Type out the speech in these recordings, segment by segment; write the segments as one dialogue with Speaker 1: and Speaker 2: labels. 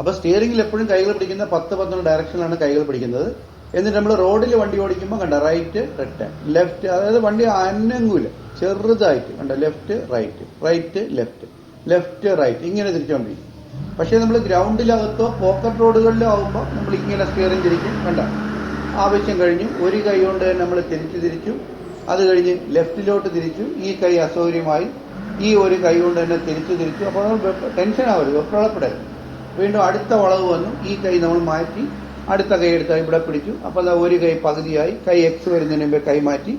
Speaker 1: അപ്പൊ സ്റ്റിയറിംഗിൽ എപ്പോഴും കൈകൾ പിടിക്കുന്ന പത്ത് പന്ത്രണ്ട് ഡയറക്ഷനിലാണ് കൈകൾ പിടിക്കുന്നത്. എന്നിട്ട് നമ്മൾ റോഡിൽ വണ്ടി ഓടിക്കുമ്പോൾ കണ്ട റൈറ്റ് റിട്ടേൺ ലെഫ്റ്റ് അതായത് വണ്ടി അനങ്ങൂല. ചെറുതായിട്ട് കണ്ട left right right left left right ഇങ്ങനെ തിരിച്ചുകൊണ്ടിരിക്കും പക്ഷേ നമ്മൾ ഗ്രൗണ്ടിലകത്തോ പോക്കറ്റ് റോഡുകളിലോ ആകുമ്പോൾ നമ്മൾ ഇങ്ങനെ സ്റ്റിയറിംഗ് തിരിക്കും കണ്ട? ആവശ്യം കഴിഞ്ഞു ഒരു കൈ കൊണ്ട് നമ്മൾ തിരിച്ചു തിരിച്ചു. അത് കഴിഞ്ഞ് ലെഫ്റ്റിലോട്ട് തിരിച്ചു. ഈ കൈ അസൗകര്യമായി. ഈ ഒരു കൈ കൊണ്ട് തന്നെ തിരിച്ചു തിരിച്ചു. അപ്പോൾ ടെൻഷൻ ആവരുത് വെപ്രളപ്പെടരുത്. വീണ്ടും അടുത്ത വളവ് വന്നു. ഈ കൈ നമ്മൾ മാറ്റി അടുത്ത കൈ എടുത്ത് ഇവിടെ പിടിച്ചു. അപ്പോൾ അത് ഒരു കൈ പകുതിയായി. കൈ എക്സ് വരുന്നതിന് മുമ്പേ കൈ മാറ്റി.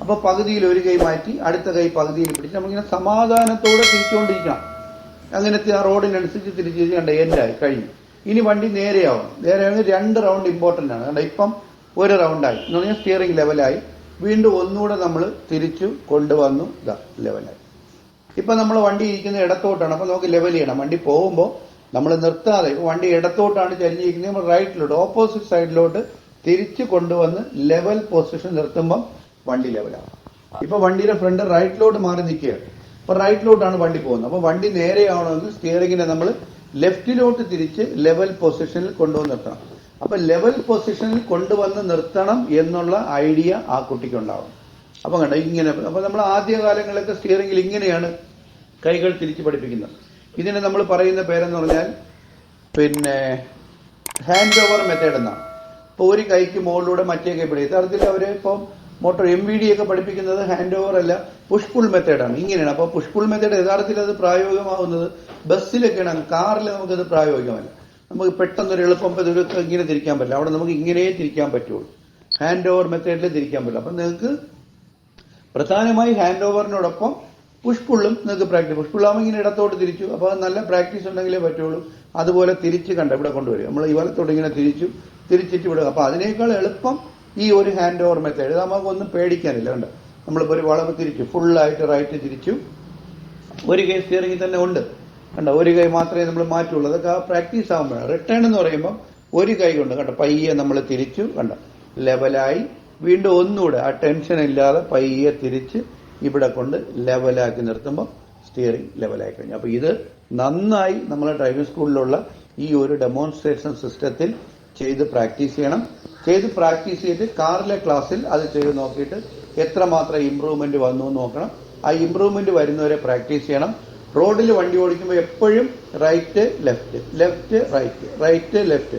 Speaker 1: അപ്പോൾ പകുതിയിൽ ഒരു കൈ മാറ്റി അടുത്ത കൈ പകുതിയിൽ പിടിച്ച് നമുക്കിങ്ങനെ സമാധാനത്തോടെ തിരിച്ചുകൊണ്ടിരിക്കണം അങ്ങനത്തെ ആ റോഡിനനുസരിച്ച് തിരിച്ചു കണ്ട എൻഡായി കഴിഞ്ഞു. ഇനി വണ്ടി നേരെയാവും നേരെയാണെങ്കിൽ രണ്ട് റൗണ്ട് ഇമ്പോർട്ടന്റ് ആണ്. കണ്ട ഇപ്പം ഒരു റൗണ്ടായി എന്ന് പറഞ്ഞാൽ സ്റ്റിയറിംഗ് ലെവലായി വീണ്ടും ഒന്നുകൂടെ നമ്മൾ തിരിച്ചു കൊണ്ടുവന്നു. ഇതാ ലെവലായി ഇപ്പൊ നമ്മൾ വണ്ടി ഇരിക്കുന്ന ഇടത്തോട്ടാണ്. അപ്പൊ നമുക്ക് ലെവൽ ചെയ്യണം. വണ്ടി പോകുമ്പോൾ നമ്മൾ നിർത്താതെ വണ്ടി ഇടത്തോട്ടാണ് ചരിഞ്ഞിരിക്കുന്നത്. നമ്മൾ റൈറ്റിലോട്ട് ഓപ്പോസിറ്റ് സൈഡിലോട്ട് തിരിച്ച് കൊണ്ടുവന്ന് ലെവൽ പൊസിഷൻ നിർത്തുമ്പം വണ്ടി ലെവലാവും ഇപ്പൊ വണ്ടിയുടെ ഫ്രണ്ട് റൈറ്റിലോട്ട് മാറി നിൽക്കുകയാണ്. അപ്പൊ റൈറ്റിലോട്ടാണ് വണ്ടി പോകുന്നത്. അപ്പൊ വണ്ടി നേരെയാവണമെങ്കിൽ സ്റ്റിയറിങ്ങിനെ നമ്മൾ ലെഫ്റ്റിലോട്ട് തിരിച്ച് ലെവൽ പൊസിഷനിൽ കൊണ്ടുവന്ന് നിർത്തണം. അപ്പൊ ലെവൽ പൊസിഷനിൽ കൊണ്ടുവന്ന് നിർത്തണം എന്നുള്ള ഐഡിയ ആ കുട്ടിക്കുണ്ടാവും. അപ്പൊ കണ്ടോ ഇങ്ങനെ അപ്പൊ നമ്മൾ ആദ്യ കാലങ്ങളിലൊക്കെ സ്റ്റിയറിംഗിൽ ഇങ്ങനെയാണ് കൈകൾ തിരിച്ച് പഠിപ്പിക്കുന്നത്. ഇതിനെ നമ്മൾ പറയുന്ന പേരെന്ന് പറഞ്ഞാൽ പിന്നെ ഹാൻഡ് ഓവർ മെത്തേഡ് എന്നാണ്. ഇപ്പോൾ ഒരു കൈക്ക് മുകളിലൂടെ മറ്റേ കൈ പിടിക്കും യഥാർത്ഥത്തിൽ അവർ ഇപ്പം മോട്ടോർ എം വി ഡി ഒക്കെ പഠിപ്പിക്കുന്നത് ഹാൻഡ് ഓവർ അല്ല പുഷ് പുൾ മെത്തേഡാണ് ഇങ്ങനെയാണ്. അപ്പോൾ പുഷ് പുൾ മെത്തേഡ് യഥാർത്ഥത്തിൽ അത് പ്രായോഗികമാവുന്നത് ബസ്സിലൊക്കെയാണ്. കാറിൽ നമുക്കത് പ്രായോഗികമല്ല. നമുക്ക് പെട്ടെന്നൊരു എളുപ്പം ഇതൊരു ഇങ്ങനെ തിരിക്കാൻ പറ്റില്ല. അവിടെ നമുക്ക് ഇങ്ങനെ തിരിക്കാൻ പറ്റുള്ളൂ. ഹാൻഡ് ഓവർ മെത്തേഡിൽ തിരിക്കാൻ പറ്റില്ല. അപ്പം നിങ്ങൾക്ക് പ്രധാനമായി ഹാൻഡ് ഓവറിനോടൊപ്പം പുഷ്പുള്ളും നിങ്ങൾക്ക് പ്രാക്ടീസ് പുഷ് പുള്ളാമ ഇങ്ങനെ ഇടത്തോട്ട് തിരിച്ചു. അപ്പോൾ നല്ല പ്രാക്ടീസ് ഉണ്ടെങ്കിലേ പറ്റുള്ളൂ. അതുപോലെ തിരിച്ച് കണ്ട ഇവിടെ കൊണ്ടുവരും നമ്മൾ ഈ വലത്തോട്ട് ഇങ്ങനെ തിരിച്ചു തിരിച്ചിട്ട് വിടുക. അപ്പോൾ അതിനേക്കാൾ എളുപ്പം ഈ ഒരു ഹാൻഡ് ഓവർ മെത്തേഡ് നമുക്കൊന്നും പേടിക്കാനില്ല കണ്ട? നമ്മളിപ്പോൾ ഒരു വളവ് തിരിച്ചു ഫുള്ളായിട്ട് റൈറ്റ് തിരിച്ചു. ഒരു കൈ സ്റ്റിയറിംഗിൽ തന്നെ ഉണ്ട്. കണ്ട? ഒരു കൈ മാത്രമേ നമ്മൾ മാറ്റുള്ളൂ. അതൊക്കെ ആ പ്രാക്ടീസ് ആകുമ്പോഴാണ് റിട്ടേൺ എന്ന് പറയുമ്പോൾ ഒരു കൈ കൊണ്ട് കണ്ട? പയ്യെ നമ്മൾ തിരിച്ചു കണ്ട? ലെവലായി വീണ്ടും ഒന്നുകൂടെ ആ ടെൻഷൻ ഇല്ലാതെ പയ്യെ തിരിച്ച് ഇവിടെ കൊണ്ട് ലെവലാക്കി നിർത്തുമ്പോൾ സ്റ്റിയറിംഗ് ലെവലായി കഴിഞ്ഞു. അപ്പൊ ഇത് നന്നായി നമ്മളെ ഡ്രൈവിംഗ് സ്കൂളിലുള്ള ഈ ഒരു ഡെമോൺസ്ട്രേഷൻ സിസ്റ്റത്തിൽ ചെയ്ത് പ്രാക്ടീസ് ചെയ്യണം. ചെയ്ത് പ്രാക്ടീസ് ചെയ്ത് കാറിലെ ക്ലാസ്സിൽ അത് ചെയ്ത് നോക്കിയിട്ട് എത്രമാത്രം ഇമ്പ്രൂവ്മെന്റ് വന്നു എന്ന് നോക്കണം. ആ ഇമ്പ്രൂവ്മെന്റ് വരുന്നവരെ പ്രാക്ടീസ് ചെയ്യണം. റോഡിൽ വണ്ടി ഓടിക്കുമ്പോൾ എപ്പോഴും right left left right right left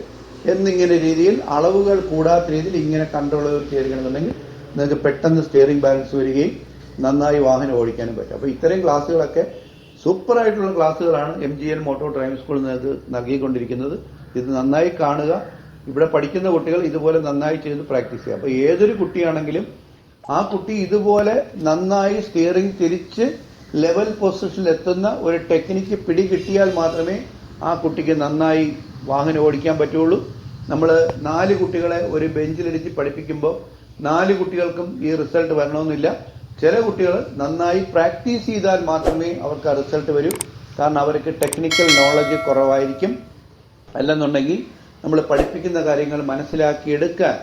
Speaker 1: എന്നിങ്ങനെ രീതിയിൽ അളവുകൾ കൂടാത്ത രീതിയിൽ ഇങ്ങനെ കൺട്രോൾ ചെയ്തിരിക്കണമെന്നുണ്ടെങ്കിൽ നിങ്ങൾക്ക് പെട്ടെന്ന് സ്റ്റിയറിംഗ് ബാലൻസ് വരികയും നന്നായി വാഹനം ഓടിക്കാനും പറ്റും. അപ്പോൾ ഇത്തരം ക്ലാസ്സുകളൊക്കെ സൂപ്പർ ആയിട്ടുള്ള ക്ലാസ്സുകളാണ് M G L motor driving സ്കൂളിൽ നിന്ന് നൽകിക്കൊണ്ടിരിക്കുന്നത്. ഇത് നന്നായി കാണുക. ഇവിടെ പഠിക്കുന്ന കുട്ടികൾ ഇതുപോലെ നന്നായി ചെയ്ത് പ്രാക്ടീസ് ചെയ്യുക. അപ്പോൾ ഏതൊരു കുട്ടിയാണെങ്കിലും ആ കുട്ടി ഇതുപോലെ നന്നായി സ്റ്റിയറിംഗ് തിരിച്ച് ലെവൽ പൊസിഷനിൽ എത്തുന്ന ഒരു ടെക്നിക്ക് പിടി കിട്ടിയാൽ മാത്രമേ ആ കുട്ടിക്ക് നന്നായി വാഹനം ഓടിക്കാൻ പറ്റുള്ളൂ. നമ്മൾ നാല് കുട്ടികളെ ഒരു ബെഞ്ചിലിരിച്ച് പഠിപ്പിക്കുമ്പോൾ നാല് കുട്ടികൾക്കും ഈ റിസൾട്ട് വരണമെന്നില്ല. ചില കുട്ടികൾ നന്നായി പ്രാക്ടീസ് ചെയ്താൽ മാത്രമേ അവർക്ക് റിസൾട്ട് വരൂ. കാരണം അവർക്ക് ടെക്നിക്കൽ നോളജ് കുറവായിരിക്കും. അല്ലെന്നുണ്ടെങ്കിൽ നമ്മൾ പഠിപ്പിക്കുന്ന കാര്യങ്ങൾ മനസ്സിലാക്കിയെടുക്കാൻ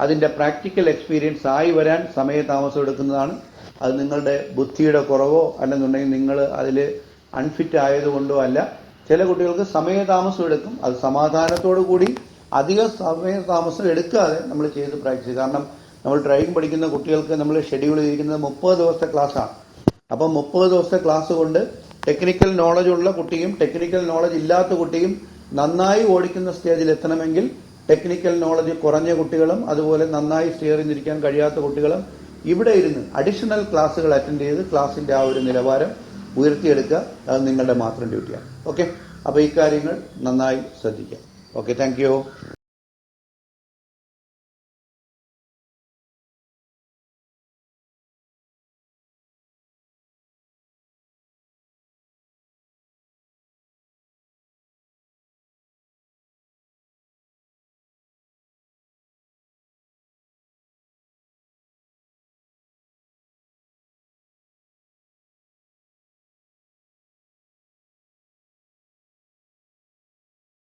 Speaker 1: അതിന്റെ പ്രാക്ടിക്കൽ എക്സ്പീരിയൻസ് ആയി വരാൻ സമയതാമസം എടുക്കുന്നതാണ്. അത് നിങ്ങളുടെ ബുദ്ധിയുടെ കുറവോ അല്ലെന്നുണ്ടെങ്കിൽ നിങ്ങൾ അതിൽ അൺഫിറ്റ് ആയതുകൊണ്ടോ അല്ല. ചില കുട്ടികൾക്ക് സമയതാമസം എടുക്കും. അത് സമാധാനത്തോടു കൂടി അധിക സമയതാമസം എടുക്കാതെ നമ്മൾ ചെയ്ത് പ്രാക്ടീസ് കാരണം നമ്മൾ ഡ്രൈവിംഗ് പഠിക്കുന്ന കുട്ടികൾക്ക് നമ്മൾ ഷെഡ്യൂൾ ചെയ്തിരിക്കുന്നത് മുപ്പത് ദിവസത്തെ ക്ലാസ്സാണ് അപ്പം മുപ്പത് ദിവസത്തെ ക്ലാസ് കൊണ്ട് ടെക്നിക്കൽ നോളജ് ഉള്ള കുട്ടിയും ടെക്നിക്കൽ നോളജ് ഇല്ലാത്ത കുട്ടിയും നന്നായി ഓടിക്കുന്ന സ്റ്റേജിൽ എത്തണമെങ്കിൽ ടെക്നിക്കൽ നോളജ് കുറഞ്ഞ കുട്ടികളും അതുപോലെ നന്നായി സ്റ്റിയർ ചെയ്തിരിക്കാൻ കഴിയാത്ത കുട്ടികളും ഇവിടെ ഇരുന്ന് അഡീഷണൽ ക്ലാസ്സുകൾ അറ്റൻഡ് ചെയ്ത് ക്ലാസിന്റെ ആ ഒരു നിലവാരം ഉയർത്തിയെടുക്കുക. അത് നിങ്ങളുടെ മാത്രം ഡ്യൂട്ടിയാണ് ഓക്കെ അപ്പോൾ ഈ കാര്യങ്ങൾ നന്നായി ശ്രദ്ധിക്കുക. Okay thank